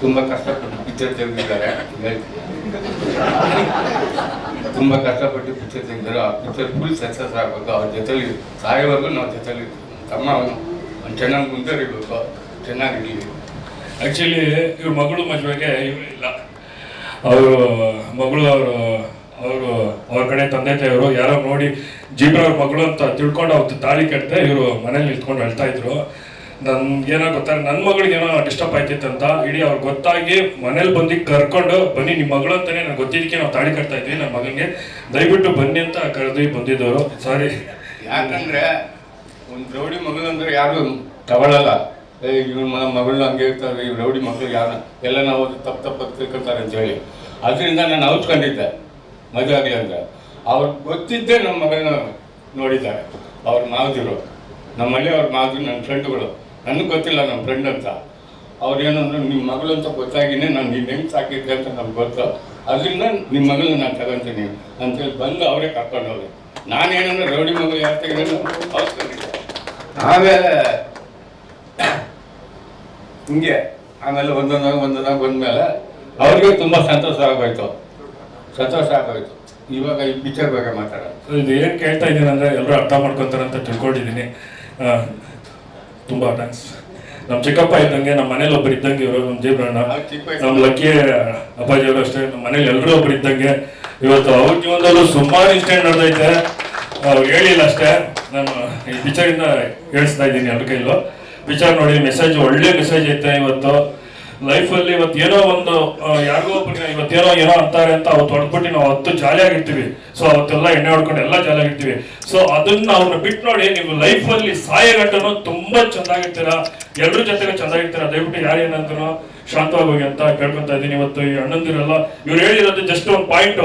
ತುಂಬ ಕಷ್ಟಪಟ್ಟು ಪಿಕ್ಚರ್ ತೆಗೆದಿದ್ದಾರೆ. ತುಂಬ ಕಷ್ಟಪಟ್ಟು ಪಿಕ್ಚರ್ ತೆಗೆದಿದ್ದಾರೆ. ಆ ಪಿಕ್ಚರ್ ಫುಲ್ ಸಕ್ಸಸ್ ಆಗಬೇಕು. ಅವ್ರ ಜೊತೆಲಿ ಸಾಯೋವರೆಗೂ ನಾವು ಜೊತೆಲಿ ತಮ್ಮ ಒಂದು ಚೆನ್ನಾಗಿ ಮುಂದುವರಿಬೇಕು ಚೆನ್ನಾಗಿರಲಿ ಆ್ಯಕ್ಚುಲಿ ಇವ್ರ ಮಗಳು ಮದುವೆಗೆ ಇಲ್ಲ. ಅವರು, ಮಗಳು ಅವರು ಅವರು, ಅವ್ರ ಕಡೆ ತಂದೆ ತಾಯಿಯವರು ಯಾರೋ ನೋಡಿ ಜೀಬ್ರವ್ರ ಮಗಳು ಅಂತ ತಿಳ್ಕೊಂಡು ಅವ್ರದ್ದು ತಾಳಿ ಕಟ್ತೆ ಇವರು ಮನೇಲಿ ನಿಂತ್ಕೊಂಡು ಹೇಳ್ತಾ ಇದ್ರು. ನನ್ಗೆ ಏನೋ ಗೊತ್ತಾ ನನ್ನ ಮಗಳಿಗೆ ಏನೋ ಡಿಸ್ಟರ್ಬ್ ಆಯ್ತಿತ್ತಂತ ಇಡೀ ಅವ್ರು ಗೊತ್ತಾಗಿ ಮನೇಲಿ ಬಂದು ಕರ್ಕೊಂಡು ಬನ್ನಿ ನಿಮ್ಮ ಮಗಳು ಅಂತಾನೆ ನಾನು ಗೊತ್ತಿದ್ದಕ್ಕೆ ನಾವು ತಾಳಿ ಕಟ್ತಾ ಇದ್ವಿ ನನ್ನ ಮಗನಿಗೆ. ದಯವಿಟ್ಟು ಬನ್ನಿ ಅಂತ ಕರೆದು ಬಂದಿದ್ದವರು. ಸಾರಿ. ಯಾಕಂದ್ರೆ ಒಂದು ರೌಡಿ ಮಗಳು ಅಂದ್ರೆ ಯಾರು ತಗೊಳ್ಳಲ್ಲ ಏ ಇವ್ನ ಮಗ ಮಗಳನ್ನ ಹಂಗೆ ಇರ್ತಾರೆ ಈ ರೌಡಿ ಮಕ್ಕಳು ಯಾರು? ಎಲ್ಲ ನಾವು ತಪ್ಪು ತಪ್ಪು ತಿಳ್ಕೊತಾರೆ ಅಂತ ಹೇಳಿ. ಅದರಿಂದ ನಾನು ಅವ್ಚ್ಕೊಂಡಿದ್ದೆ ಮದುವೆ ಆಗಲಿ ಅಂದ್ರೆ. ಅವ್ರು ಗೊತ್ತಿದ್ದೇ ನಮ್ಮ ಮಗಳನ್ನ ನೋಡಿದ್ದಾರೆ. ಅವ್ರ ಮಾವದಿರು ನಮ್ಮಲ್ಲಿ ಅವ್ರ ಮಾವದಿರು ನನ್ನ ಫ್ರೆಂಡ್ಗಳು ನನಗೆ ಗೊತ್ತಿಲ್ಲ ನಮ್ಮ ಫ್ರೆಂಡ್ ಅಂತ. ಅವ್ರು ಏನಂದ್ರೆ ನಿಮ್ಮ ಮಗಳು ಅಂತ ಗೊತ್ತಾಗಿನೇ ನಾನು ನೀನು ಹೆಂಗೆ ಸಾಕಿದ್ದೆ ಅಂತ ನಮ್ಗೆ ಗೊತ್ತು. ಅದರಿಂದ ನಿಮ್ಮ ಮಗಳನ್ನ ನಾನು ತಗೊಂತೀನಿ. ಅಂತೇಳಿ ಬಂದು ಅವರೇ ಕರ್ಕೊಂಡು ಹೋಗಿ ನಾನೇನಂದ್ರೆ ರೌಡಿ ಮಗಳು ಯಾರು ತೆಗೆದ್ರೆ ಆಮೇಲೆ ಹಿಂಗೆ ಆಮೇಲೆ ಒಂದೊಂದಾಗ ಒಂದೊಂದಾಗ ಬಂದಮೇಲೆ ಅವ್ರಿಗೆ ತುಂಬ ಸಂತೋಷ ಆಗೋಯ್ತು. ಸಂತೋಷ ಆಗೋಯ್ತು. ಇವಾಗ ಈ ಪಿಕ್ಚರ್ ಬಗ್ಗೆ ಮಾತಾಡೋದು ಇದು ಏನು ಕೇಳ್ತಾ ಇದ್ದೀನಿ ಅಂದರೆ ಎಲ್ಲರೂ ಅರ್ಥ ಮಾಡ್ಕೊತಾರೆ ಅಂತ ತಿಳ್ಕೊಂಡಿದ್ದೀನಿ. ಆ, ತುಂಬಾ ಥ್ಯಾಂಕ್ಸ್ ನಮ್ಮ ಚಿಕ್ಕಪ್ಪ ಇದ್ದಂಗೆ ನಮ್ಮ ಮನೇಲಿ ಒಬ್ರು ಇದ್ದಂಗೆ ಇವರು ನಮ್ಮ ಜೀಬ್ರಣ್ಣ ಅವ್ರು ನಮ್ಮ ಲಕ್ಕಿ ಅಪ್ಪಾಜಿಯವರು ಅಷ್ಟೇ ನಮ್ಮ ಮನೇಲಿ ಎಲ್ಲರೂ ಒಬ್ರು ಇದ್ದಂಗೆ. ಇವತ್ತು ಅವ್ರ ಜೀವನದಲ್ಲೂ ಸುಮಾರು ಇನ್ಸಿಡೆಂಟ್ ನಡೆದೈತೆ. ಅವ್ರು ಹೇಳಿಲ್ಲ ಅಷ್ಟೇ. ನಾನು ಈ ಪಿಕ್ಚರಿಂದ ಹೇಳಿಸ್ತಾ ಇದ್ದೀನಿ ಅವ್ರ ಕೈಲೂ. ಪಿಕ್ಚರ್ ನೋಡಿ ಮೆಸೇಜ್ ಒಳ್ಳೆ ಮೆಸೇಜ್ ಐತೆ ಇವತ್ತು. ಲೈಫಲ್ಲಿ ಇವತ್ತು ಏನೋ ಒಂದು ಯಾರಿಗೋ ಒಬ್ರು ಇವತ್ತೇನೋ ಏನೋ ಅಂತಾರೆ ಅಂತ ಅವತ್ತು ಹೊಡ್ಬಿಟ್ಟು ನಾವು ಅವತ್ತು ಜಾಲಿಯಾಗಿರ್ತೀವಿ. ಸೊ ಅವತ್ತೆಲ್ಲ ಎಣ್ಣೆ ಹೊಡ್ಕೊಂಡು ಎಲ್ಲ ಜಾಲಿಯಾಗಿರ್ತೀವಿ. ಸೊ ಅದನ್ನ ಅವ್ರನ್ನ ಬಿಟ್ಟು ನೋಡಿ ನೀವು ಲೈಫಲ್ಲಿ ಸಾಯ ಗಂಟನು ತುಂಬಾ ಚೆನ್ನಾಗಿರ್ತೀರಾ ಎಲ್ರ ಜೊತೆಗೆ ಚೆನ್ನಾಗಿರ್ತೀರಾ ದಯವಿಟ್ಟು ಯಾರೇನಂತನೋ ಶಾಂತವಾಗಿ ಹೋಗಿ ಅಂತ ಕೇಳ್ಕೊಂತ ಇದ್ದೀನಿ. ಇವತ್ತು ಈ ಅಣ್ಣಂದಿರಲ್ಲ, ಇವ್ರು ಹೇಳಿರೋದು ಜಸ್ಟ್ ಒಂದು ಪಾಯಿಂಟ್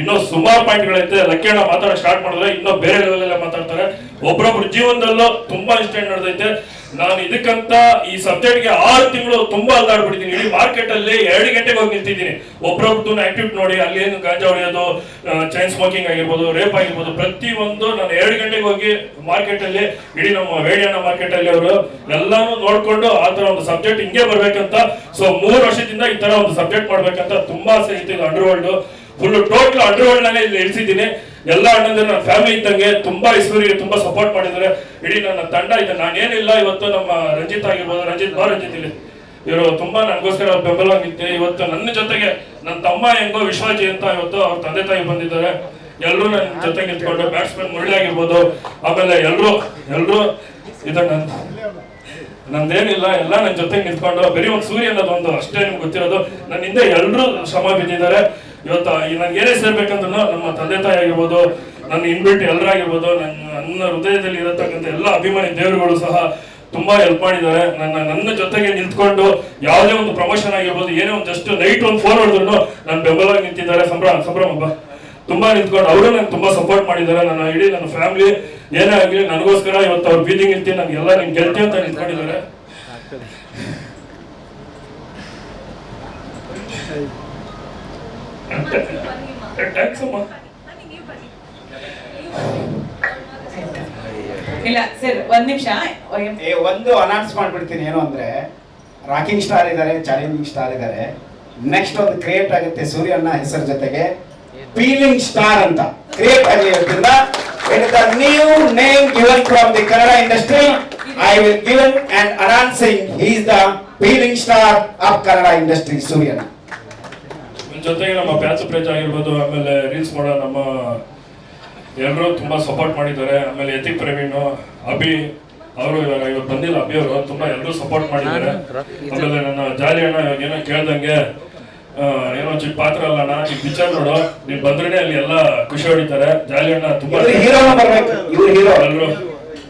ಇನ್ನೂ ಸುಮಾರು ಪಾಯಿಂಟ್ಗಳೈತೆ. ಲಕ್ಕಿ ಅಣ್ಣ ಮಾತಾಡೋ ಸ್ಟಾರ್ಟ್ ಮಾಡಿದ್ರೆ ಇನ್ನೂ ಬೇರೆ ಲೆವೆಲ್ ಮಾತಾಡ್ತಾರೆ. ಒಬ್ರೊಬ್ರ ಜೀವನದಲ್ಲೂ ತುಂಬಾ ಇನ್ಸಿಡೆಂಟ್ ನಡೆದೈತೆ. ನಾನು ಇದಕ್ಕಂತ ಈ ಸಬ್ಜೆಕ್ಟ್ಗೆ ಆರು ತಿಂಗಳು ತುಂಬಾ ಅಲ್ದಾಡ್ಬಿಟ್ಟಿದ್ದೀನಿ. ಇಡೀ ಮಾರ್ಕೆಟ್ ಅಲ್ಲಿ ಎರಡು ಗಂಟೆಗೆ ಹೋಗಿ ನಿಂತಿದ್ದೀನಿ. ಒಬ್ಬರೊಬ್ಬರು ಆಕ್ಟಿವ್ ನೋಡಿ, ಅಲ್ಲಿ ಏನು ಗಾಂಜಾ ಹೊಡೆಯೋದು ಚೈನ್ ಸ್ಮೋಕಿಂಗ್ ಆಗಿರ್ಬೋದು ರೇಪ್ ಆಗಿರ್ಬೋದು, ಪ್ರತಿ ಒಂದು ನಾನು ಎರಡು ಗಂಟೆಗೆ ಹೋಗಿ ಮಾರ್ಕೆಟ್ ಅಲ್ಲಿ, ಇಡೀ ನಮ್ಮ ವೇಡಿಯಣ್ಣ ಮಾರ್ಕೆಟ್ ಅಲ್ಲಿ ಅವರು, ಎಲ್ಲಾನು ನೋಡ್ಕೊಂಡು ಆ ತರ ಒಂದು ಸಬ್ಜೆಕ್ಟ್ ಹಿಂಗೆ ಬರ್ಬೇಕಂತ. ಸೊ ಮೂರು ವರ್ಷದಿಂದ ಈ ತರ ಒಂದು ಸಬ್ಜೆಕ್ಟ್ ಮಾಡ್ಬೇಕಂತ ತುಂಬಾ ಆಸೆ ಇತ್ತು underworld full total under ವರ್ಲ್ಡ್ನಲ್ಲಿ ಇಲ್ಲಿ ಇಳಿಸಿದ್ದೀನಿ ಎಲ್ಲ ಅಣ್ಣಂದ್ರೆ ನನ್ನ ಫ್ಯಾಮಿಲಿ ಇದ್ದಂಗೆ ತುಂಬಾ ಈಶ್ವರಿಗೆ ತುಂಬಾ ಸಪೋರ್ಟ್ ಮಾಡಿದ್ದಾರೆ. ಇಡೀ ನನ್ನ ತಂಡ ಇದೆ. ನಾನೇನಿಲ್ಲ ಇವತ್ತು ನಮ್ಮ ರಂಜಿತ್ ಆಗಿರ್ಬೋದು, ರಂಜಿತ್ ಬಾ ರಂಜಿತ್ ಇಲ್ಲಿ. ಇವರು ತುಂಬಾ ನನಗೋಸ್ಕರ ಬೆಂಬಲವಾಗಿದ್ದೆ ಇವತ್ತು ನನ್ನ ಜೊತೆಗೆ ನನ್ನ ತಮ್ಮ ಹೆಂಗೋ ವಿಶ್ವಾಜಿ ಅಂತ ಇವತ್ತು ಅವ್ರ ತಂದೆ ತಾಯಿ ಬಂದಿದ್ದಾರೆ. ಎಲ್ಲರೂ ನನ್ನ ಜೊತೆಗೆ ನಿಂತ್ಕೊಂಡು ಬ್ಯಾಟ್ಸ್ಮನ್ ಮುರಳಿ ಆಗಿರ್ಬೋದು. ಆಮೇಲೆ ಎಲ್ಲರೂ ಎಲ್ಲರೂ ಇದನ್ನ ನಂದೇನಿಲ್ಲ. ಎಲ್ಲ ನನ್ನ ಜೊತೆಗೆ ನಿಂತ್ಕೊಂಡು ಬರೀ ಒಂದು ಸೂರ್ಯ ಅನ್ನೋದು ಒಂದು ಅಷ್ಟೇ ನಿಮ್ಗೆ ಗೊತ್ತಿರೋದು. ನನ್ನ ಹಿಂದೆ ಎಲ್ಲರೂ ಶ್ರಮ ಬಿದ್ದಿದ್ದಾರೆ. ಇವತ್ತು ನನ್ಗೆ ಏನೇ ಸೇರ್ಬೇಕಂದ್ರೂ ನಮ್ಮ ತಂದೆ ತಾಯಿ ಆಗಿರ್ಬೋದು, ನನ್ನ ಇನ್ಬಿಟ್ಟು ಎಲ್ಲರಾಗಿರ್ಬೋದು ನನ್ನ ನನ್ನ ಹೃದಯದಲ್ಲಿ ಇರತಕ್ಕಂಥ ಎಲ್ಲ ಅಭಿಮಾನಿ ದೇವರುಗಳು ಸಹ ತುಂಬಾ ಹೆಲ್ಪ್ ಮಾಡಿದ್ದಾರೆ. ನನ್ನ ನನ್ನ ಜೊತೆಗೆ ನಿಂತ್ಕೊಂಡು ಯಾವುದೇ ಒಂದು ಪ್ರಮೋಷನ್ ಆಗಿರ್ಬೋದು, ಏನೇ ಒಂದು ಜಸ್ಟ್ ನೈಟ್ ಒಂದು ಫೋನ್ ಹೊಡೆದ್ರು ನನ್ನ ಬೆಂಬಲವಾಗಿ ನಿಂತಿದ್ದಾರೆ. ಸಂಭ್ರಮ ಸಂಭ್ರಮ ಹಬ್ಬ ತುಂಬಾ ನಿಂತ್ಕೊಂಡು ಅವರು ನಂಗೆ ತುಂಬಾ ಸಪೋರ್ಟ್ ಮಾಡಿದ್ದಾರೆ. ನನ್ನ ಇಡೀ ನನ್ನ ಫ್ಯಾಮಿಲಿ ಏನೇ ಆಗಲಿ ನನಗೋಸ್ಕರ ಇವತ್ತು ಅವ್ರು ಬೀದಿ ನನ್ಗೆ ನನಗೆಲ್ಲ ನಿಮ್ಗೆ ಗೆಲ್ತಿ ಅಂತ ನಿಂತ್ಕೊಂಡಿದ್ದಾರೆ. ಇಲ್ಲ ಸರ್ ಒಂದ್ ನಿಮಿಷ. ಏ, ಒಂದು ಅನೌನ್ಸ್ ಮಾಡ್ಬಿಡ್ತೀನಿ ಏನು ಅಂದ್ರೆ ರಾಕಿಂಗ್ ಸ್ಟಾರ್ ಇದ್ದಾರೆ ಚಾಲೆಂಜಿಂಗ್ ಸ್ಟಾರ್ ಇದ್ದಾರೆ ನೆಕ್ಸ್ಟ್ ಒಂದು ಕ್ರಿಯೇಟ್ ಆಗುತ್ತೆ ಸೂರ್ಯಣ್ಣ ಹೆಸರು ಜೊತೆಗೆ. ಫೀಲಿಂಗ್ ಸ್ಟಾರ್ ಅಂತ. ಕ್ರಿಯೇಟ್ ಆಗಿರೋದ್ರಿಂದ it is new name given from the Kannada industry I will given and announcing he is the feeling star of Kannada industry ಸೂರ್ಯನ. ಇದ್ರ ಜೊತೆಗೆ ನಮ್ಮ ಪ್ಯಾಚ್ ಪ್ರೇಜ್ ಆಗಿರ್ಬೋದು ಆಮೇಲೆ ರೀಲ್ಸ್ ಮಾಡೋ ನಮ್ಮ ಎಲ್ಲರೂ ತುಂಬ ಸಪೋರ್ಟ್ ಮಾಡಿದ್ದಾರೆ. ಆಮೇಲೆ ಯತಿಕ್ ಪ್ರವೀಣ್ ಅಭಿ ಅವರು ಇವಾಗ ಇವತ್ತು ಬಂದಿಲ್ಲ. ಅಭಿ ಅವರು ತುಂಬ ಎಲ್ಲರೂ ಸಪೋರ್ಟ್ ಮಾಡಿದ್ದಾರೆ. ಆಮೇಲೆ ನನ್ನ ಜಾಲಿ ಅಣ್ಣ ಇವಾಗ ಏನೋ ಕೇಳ್ದಂಗೆ ಏನೋ ಚಿಕ್ಕ ಪಾತ್ರ ಅಲ್ಲ ಅಣ್ಣ ಈ ಪಿಕ್ಚರ್ ನೋಡು. ನೀವು ಬಂದ್ರೆ ಅಲ್ಲಿ ಎಲ್ಲ ಖುಷಿ ಹೊಡಿತಾರೆ. ಜಾಲಿ ಅಣ್ಣ ತುಂಬಾ ಎಲ್ಲರೂ